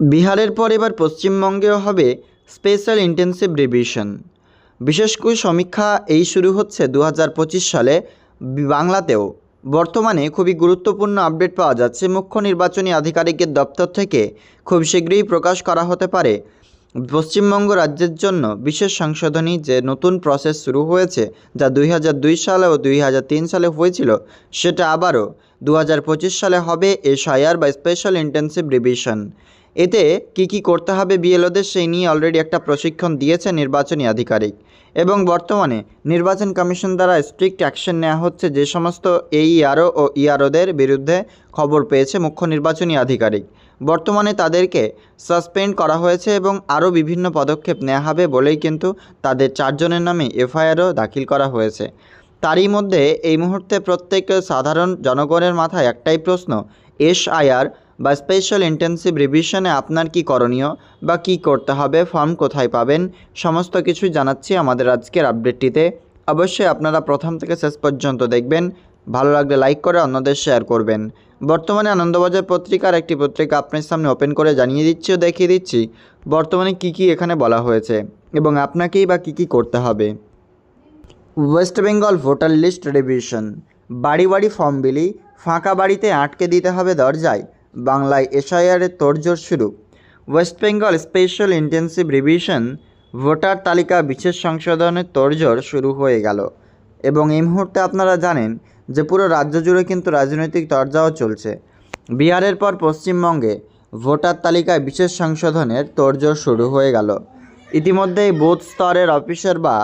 বিহারের পর এবার পশ্চিমবঙ্গেও হবে স্পেশাল ইন্টেন্সিভ রিভিশন। বিশেষ করে সমীক্ষা এই শুরু হচ্ছে দু হাজার পঁচিশ সালে বাংলাতেও। বর্তমানে খুবই গুরুত্বপূর্ণ আপডেট পাওয়া যাচ্ছে। মুখ্য নির্বাচনী আধিকারিকের দপ্তর থেকে খুব শীঘ্রই প্রকাশ করা হতে পারে। পশ্চিমবঙ্গ রাজ্যের জন্য বিশেষ সংশোধনী যে নতুন প্রসেস শুরু হয়েছে, যা দুই হাজার দুই সালে ও দুই হাজার তিন সালে হয়েছিল, সেটা আবারও দু হাজার পঁচিশ সালে হবে এসআইআর বা স্পেশাল ইন্টেন্সিভ রিভিশন। এতে কি কি করতে হবে বিএলওদের সেই নিয়ে অলরেডি একটা প্রশিক্ষণ দিয়েছে নির্বাচনী আধিকারিক। এবং বর্তমানে নির্বাচন কমিশন দ্বারা স্ট্রিক্ট অ্যাকশন নেওয়া হচ্ছে যে সমস্ত এইআরও ও ইআরওদের বিরুদ্ধে খবর পেয়েছে মুখ্য নির্বাচনী আধিকারিক। বর্তমানে তাদেরকে সাসপেন্ড করা হয়েছে এবং আরও বিভিন্ন পদক্ষেপ নেওয়া হবে বলেই কিন্তু তাদের চারজনের নামে এফআইআরও দাখিল করা হয়েছে। তারই মধ্যে এই মুহূর্তে প্রত্যেক সাধারণ জনগণের মাথায় একটাই প্রশ্ন এসআইআর বা স্পেশাল ইন্টেন্সিভ রিভিশনে আপনার কি করণীয় বা কি করতে হবে ফর্ম কোথায় পাবেন, সমস্ত কিছুই জানাচ্ছি আমাদের আজকের আপডেটটিতে অবশ্যই আপনারা প্রথম থেকে শেষ পর্যন্ত দেখবেন, ভালো লাগলে লাইক করে অন্যদের শেয়ার করবেন। বর্তমানে আনন্দবাজার পত্রিকার একটি পত্রিকা আপনার সামনে ওপেন করে জানিয়ে দিচ্ছি ও দেখিয়ে দিচ্ছি। বর্তমানে কি কি এখানে বলা হয়েছে এবং আপনাকেই বা কী কী করতে হবে। West Bengal voter list revision বাড়ি বাড়ি ফর্ম বিলি, ফাঁকা বাড়িতে আটকে দিতে হবে দরজায়। বাংলায় এসআইআরের তোড়জোড় শুরু। West Bengal special intensive revision voter তালিকা বিশেষ সংশোধনের তোড়জোড় শুরু হয়ে গেল। এবং এই মুহূর্তে আপনারা জানেন যে পুরো রাজ্য জুড়ে কিন্তু রাজনৈতিক তরজাও চলছে। বিহারের পর পশ্চিমবঙ্গে ভোটার তালিকায় বিশেষ সংশোধনের তোড়জোড় শুরু হয়ে গেল। ইতিমধ্যেই বুথ স্তরের অফিসার বা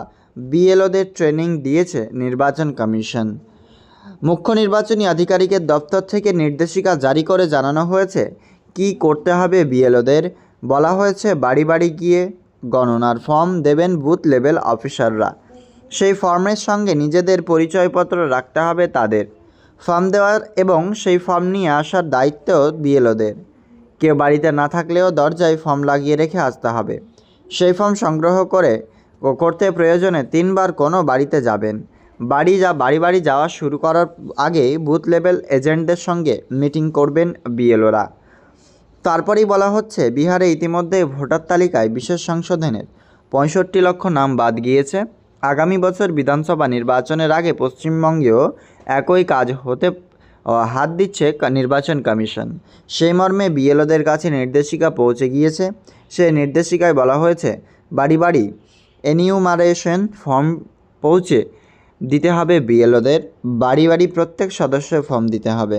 বিএলওদের ট্রেনিং দিয়েছে নির্বাচন কমিশন। মুখ্য নির্বাচনী আধিকারিকের দপ্তর থেকে নির্দেশিকা জারি করে জানানো হয়েছে, কি করতে হবে বিএলওদের? বলা হয়েছে, বাড়ি বাড়ি গিয়ে গণনার ফর্ম দেবেন বুথ লেভেল অফিসাররা। সেই ফর্মের সঙ্গে নিজেদের পরিচয়পত্র রাখতে হবে তাদের। ফর্ম দেওয়ার এবং সেই ফর্ম নিয়ে আসার দায়িত্ব বিএলওদের। কেউ বাড়িতে না থাকলেও দরজায় ফর্ম লাগিয়ে রেখে আসতে হবে। সেই ফর্ম সংগ্রহ করে করতে প্রয়োজনে তিনবার কোনো বাড়িতে যাবেন। বাড়ি যা, বাড়ি বাড়ি যাওয়া শুরু করার আগে বুথ লেভেল এজেন্টদের সঙ্গে মিটিং করবেন বিএলওরা। তারপরেই বলা হচ্ছে, বিহারে ইতিমধ্যে ভোটার তালিকায় বিশেষ সংশোধনের পঁয়ষট্টি লক্ষ নাম বাদ গিয়েছে। আগামী বছর বিধানসভা নির্বাচনের আগে পশ্চিমবঙ্গেও একই কাজ হতে হাত দিচ্ছে নির্বাচন কমিশন। সেই মর্মে বিএলওদের কাছে নির্দেশিকা পৌঁছে গিয়েছে। সেই নির্দেশিকায় বলা হয়েছে, বাড়ি বাড়ি এনিউমারেশন ফর্ম পৌঁছে দিতে হবে বিএলওদের। বাড়ি বাড়ি প্রত্যেক সদস্য ফর্ম দিতে হবে।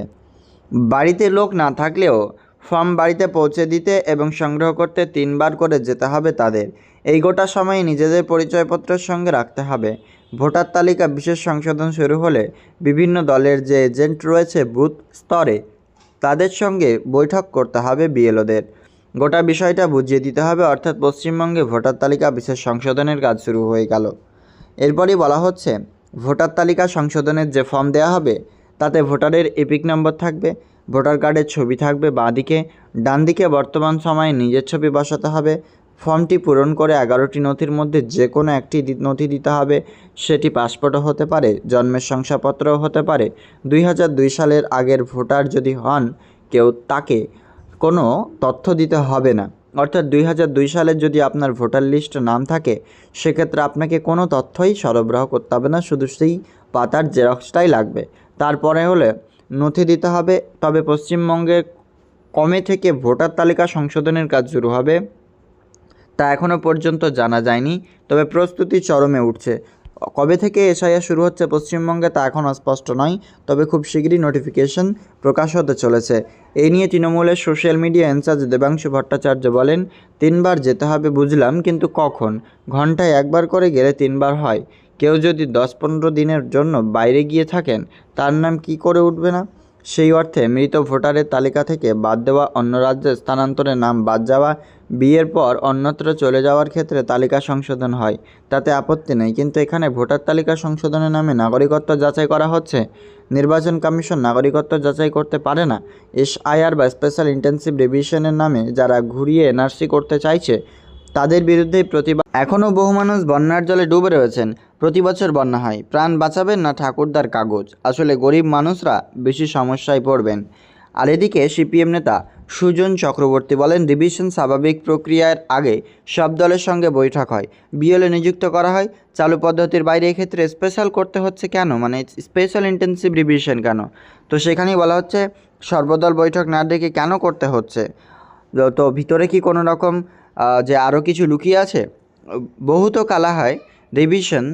বাড়িতে লোক না থাকলেও ফর্ম বাড়িতে পৌঁছে দিতে এবং সংগ্রহ করতে তিনবার করে যেতে হবে তাদের। এই গোটা সময়ে নিজেদের পরিচয়পত্রের সঙ্গে রাখতে হবে। ভোটার তালিকা বিশেষ সংশোধন শুরু হলে বিভিন্ন দলের যে এজেন্ট রয়েছে বুথ স্তরে, তাদের সঙ্গে বৈঠক করতে হবে বিএলওদের। গোটা বিষয়টা বুঝিয়ে দিতে হবে, অর্থাৎ পশ্চিমবঙ্গে ভোটার তালিকা বিশেষ সংশোধনের কাজ শুরু হয়ে গেল। এরপরই বলা হচ্ছে ভোটার তালিকা সংশোধনের যে ফর্ম দেওয়া হবে, তাতে ভোটারের এপিক নম্বর থাকবে, ভোটার কার্ডের ছবি থাকবে বাঁদিকে ডান দিকে বর্তমান সময়ে নিজের ছবি বসাতে হবে, ফর্মটি পূরণ করে এগারোটি নথির মধ্যে যে কোনো একটি নথি দিতে হবে, সেটি পাসপোর্টও হতে পারে, জন্মের শংসাপত্রও হতে পারে, দুই হাজার দুই সালের আগের ভোটার যদি হন, কেউ তাকে কোনো তথ্য দিতে হবে না। অর্থাৎ দুই হাজার দুই সালের যদি আপনার ভোটার লিস্ট নাম থাকে, সেক্ষেত্রে আপনাকে কোনো তথ্যই সরবরাহ করতে হবে না, শুধু সেই পাতার জেরক্সটাই লাগবে। তারপরে হলে নথি দিতে হবে, তবে পশ্চিমবঙ্গে কমে থেকে ভোটার তালিকা সংশোধনের কাজ শুরু হবে। তা এখনও পর্যন্ত জানা যায়নি, তবে প্রস্তুতি চরমে উঠছে। কবে থেকে এসআইআর শুরু হচ্ছে পশ্চিমবঙ্গে তা এখন স্পষ্ট নয়, তবে খুব শীঘ্রই নোটিফিকেশন প্রকাশ হতে চলেছে। এই নিয়ে তৃণমূলের social media in charge Debangshu Bhattacharya বলেন, তিনবার যেতে হবে বুঝলাম, কিন্তু কখন? ঘন্টায় একবার করে গেলে তিনবার হয়। কেউ যদি দশ পনেরো দিনের জন্য বাইরে গিয়ে থাকেন, তার নাম কি করে উঠবে না? সেই অর্থে মৃত ভোটারের তালিকা থেকে বাদ দেওয়া অন্য রাজ্যে স্থানান্তরের নাম বাদ যাওয়া, বিয়ের পর অন্যত্র চলে যাওয়ার ক্ষেত্রে তালিকা সংশোধন হয়। তাতে আপত্তি নেই, কিন্তু এখানে ভোটার তালিকা সংশোধনের নামে নাগরিকত্ব যাচাই করা হচ্ছে। নির্বাচন কমিশন নাগরিকত্ব যাচাই করতে পারে না। এসআইআর বা স্পেশাল ইন্টেন্সিভ রিভিশনের নামে যারা ঘুরিয়ে এনআরসি করতে চাইছে তাদের বিরুদ্ধে প্রতিবাদ এখনও বহু মানুষ বন্যার জলে ডুবে রয়েছেন। প্রতি বছর বন্যা হয়। প্রাণ বাঁচাবেন না ঠাকুরদার কাগজ। আসলে গরিব মানুষরা বেশি সমস্যায় পড়বেন। আর এদিকে সিপিএম নেতা সুজন চক্রবর্তী বলেন রিভিশন স্বাভাবিক প্রক্রিয়ার আগে সব দলের সঙ্গে বৈঠক হয়। বিএলএ নিযুক্ত করা হয়। চালু পদ্ধতির বাইরে এক্ষেত্রে স্পেশাল করতে হচ্ছে কেন? মানে স্পেশাল ইন্টেন্সিভ রিভিশন কেন? তো সেখানেই বলা হচ্ছে, সর্বদল বৈঠক না ডেকে কেন করতে হচ্ছে? তো ভিতরে কি কোনো রকম যে আরও কিছু লুকিয়ে আছে? বহুত কালা হয় রিভিশন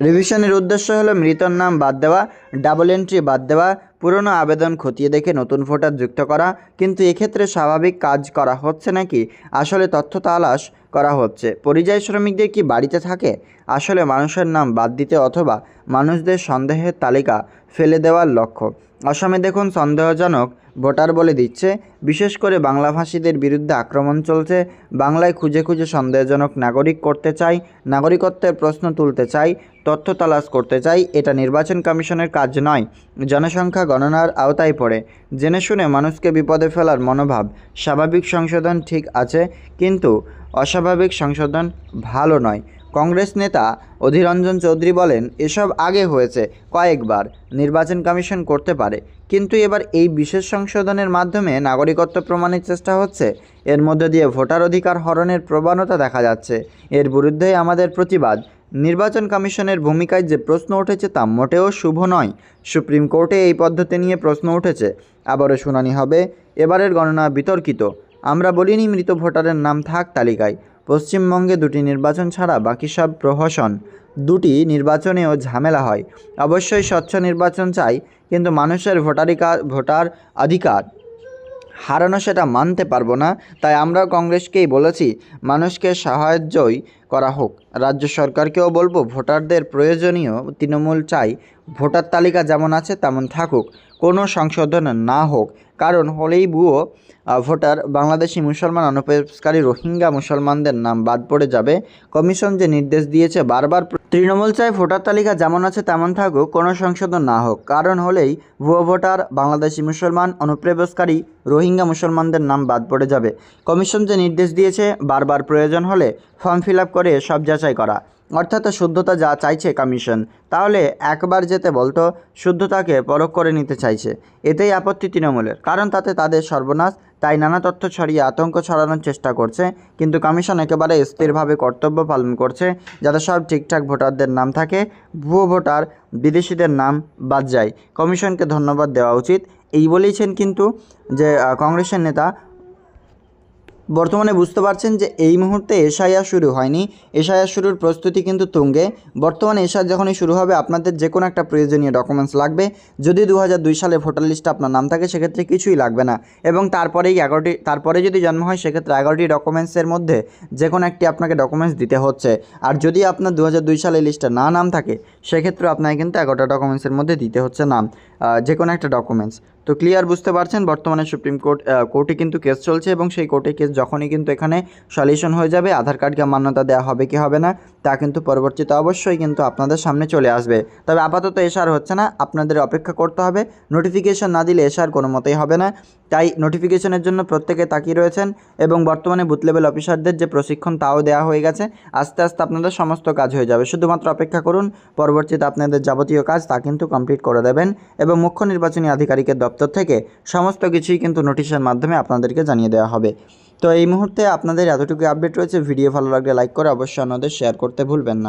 রিভিশনের উদ্দেশ্য হলো মৃতর নাম বাদ দেওয়া ডাবল এন্ট্রি বাদ দেওয়া, পুরনো আবেদন খতিয়ে দেখে নতুন ভোটার যুক্ত করা, কিন্তু এক্ষেত্রে স্বাভাবিক কাজ করা হচ্ছে নাকি? আসলে তথ্য তালাশ করা হচ্ছে। পরিযায়ী শ্রমিকদের কি বাড়িতে থাকে? আসলে মানুষের নাম বাদ দিতে অথবা মানুষদের সন্দেহের তালিকা ফেলে দেওয়ার লক্ষ্য। অসমে দেখুন সন্দেহজনক ভোটার বলে দিচ্ছে, বিশেষ করে বাংলাভাষীদের বিরুদ্ধে আক্রমণ চলছে, বাংলায় খুঁজে খুঁজে সন্দেহজনক নাগরিক করতে চাই, নাগরিকত্বের প্রশ্ন তুলতে চাই, তথ্য তালাশ করতে চাই, এটা নির্বাচন কমিশনের কাজ নয়। জনসংখ্যা গণনার আওতায় পড়ে। জেনে শুনে মানুষকে বিপদে ফেলার মনোভাব। স্বাভাবিক সংশোধন ঠিক আছে, কিন্তু অস্বাভাবিক সংশোধন ভালো নয়। কংগ্রেস নেতা অধীররঞ্জন চৌধুরী বলেন, এসব আগে হয়েছে, কয়েকবার। নির্বাচন কমিশন করতে পারে। কিন্তু এবার এই বিশেষ সংশোধনের মাধ্যমে নাগরিকত্ব প্রমাণের চেষ্টা হচ্ছে। এর মধ্যে দিয়ে ভোটার অধিকার হরণের প্রবণতা দেখা যাচ্ছে। এর বিরুদ্ধে আমাদের প্রতিবাদ। নির্বাচন কমিশনের ভূমিকায় যে প্রশ্ন উঠেছে তা মোটেও শুভ নয়। সুপ্রিম কোর্টে এই পদ্ধতি নিয়ে প্রশ্ন উঠেছে। আবারও শুনানি হবে। এবারের গণনা বিতর্কিত। আমরা বলিনি মৃত ভোটারের নাম থাক তালিকায়। পশ্চিমবঙ্গে দুটি নির্বাচন ছাড়া বাকি সব প্রহসন। দুটি নির্বাচনেও ঝামেলা হয়। অবশ্যই স্বচ্ছ নির্বাচন চাই, কিন্তু মানুষের ভোটারিকা, ভোটার অধিকার। হারানো সেটা মানতে পারব না, তাই আমরা কংগ্রেসকেই বলেছি, মানুষকে সাহায্যই করা হোক। রাজ্য সরকারকেও বলব ভোটারদের প্রয়োজনীয় তৃণমূল চাই। ভোটার তালিকা যেমন আছে, তেমন থাকুক। কোনো সংশোধন না হোক। কারণ হলেই ভুয়ো ভোটার বাংলাদেশি মুসলমান অনুপ্রবেশকারী রোহিঙ্গা মুসলমানদের নাম বাদ পড়ে যাবে। কমিশন যে নির্দেশ দিয়েছে, বারবার তৃণমূল চায় ভোটার তালিকা যেমন আছে, তেমন থাকুক। কোনো সংশোধন না হোক। কারণ হলেই ভুয়ো ভোটার বাংলাদেশি মুসলমান, অনুপ্রবেশকারী রোহিঙ্গা মুসলমানদের নাম বাদ পড়ে যাবে। কমিশন যে নির্দেশ দিয়েছে, বারবার প্রয়োজন হলে ফর্ম ফিল করে সব যাচাই করা। অর্থাৎ শুদ্ধতা যা চাইছে কমিশন তাহলে একবার যেতে বলতো, শুদ্ধতাকে পরখ করে নিতে চাইছে। এতেই আপত্তি তৃণমূলের। কারণ তাতে তাদের সর্বনাশ, তাই নানা তথ্য ছড়িয়ে আতঙ্ক ছড়ানোর চেষ্টা করছে, কিন্তু কমিশন একেবারে স্থিরভাবে কর্তব্য পালন করছে, যাতে সব ঠিকঠাক ভোটারদের নাম থাকে, ভুয়ো ভোটার বিদেশিদের নাম বাদ যায়। কমিশনকে ধন্যবাদ দেওয়া উচিত। এই বলেইছেন কিন্তু যে কংগ্রেসের নেতা বর্তমানে বুঝতে পারছেন যে এই মুহূর্তে এসআইআর শুরু হয়নি। এসআইআর শুরুর প্রস্তুতি কিন্তু তুঙ্গে। বর্তমানে এসআইআর যখনই শুরু হবে, আপনাদের যে কোনো একটা প্রয়োজনীয় ডকুমেন্টস লাগবে। যদি দু হাজার দুই সালে ভোটার লিস্টে আপনার নাম থাকে, সেক্ষেত্রে কিছুই লাগবে না। এবং তারপরেই এগারোটি, তারপরে যদি জন্ম হয়, সেক্ষেত্রে এগারোটি ডকুমেন্টসের মধ্যে যে কোনো একটি আপনাকে ডকুমেন্টস দিতে হচ্ছে। আর যদি আপনার দু হাজার দুই সালে লিস্টে না নাম থাকে সেক্ষেত্রে আপনাকে কিন্তু এগারোটা ডকুমেন্টসের মধ্যে দিতে হচ্ছে নাম যে কোনো একটা ডকুমেন্টস তো ক্লিয়ার বুঝতে পারছেন, বর্তমানে সুপ্রিম কোর্ট কোর্টে কিন্তু কেস চলছে এবং সেই কোর্টে কেস যখনই কিন্তু এখানে সলিউশন হয়ে যাবে, আধার কার্ডকে মান্যতা দেওয়া হবে কি হবে না, তা কিন্তু পরবর্তীতে অবশ্যই কিন্তু আপনাদের সামনে চলে আসবে। তবে আপাতত এসআর হচ্ছে না, আপনাদের অপেক্ষা করতে হবে নোটিফিকেশন না দিলে এসআর কোনো মতেই হবে না। তাই নোটিফিকেশনের জন্য প্রত্যেকে তাকিয়ে রয়েছেন এবং বর্তমানে বুথ লেভেল অফিসারদের যে প্রশিক্ষণ তাও দেওয়া হয়ে গেছে, আস্তে আস্তে আপনাদের সমস্ত কাজ হয়ে যাবে। শুধুমাত্র অপেক্ষা করুন, পরবর্তীতে আপনাদের যাবতীয় কাজ তা কিন্তু কমপ্লিট করে দেবেন এবং মুখ্য নির্বাচনী আধিকারিকের দপ্তর থেকে সমস্ত কিছুই কিন্তু নোটিশের মাধ্যমে আপনাদেরকে জানিয়ে দেওয়া হবে। তো এই মুহূর্তে আপনাদের এতটুকু আপডেট রয়েছে। ভিডিও ভালো লাগলে লাইক করে অবশ্যই অন্যদের শেয়ার করতে ভুলবেন না।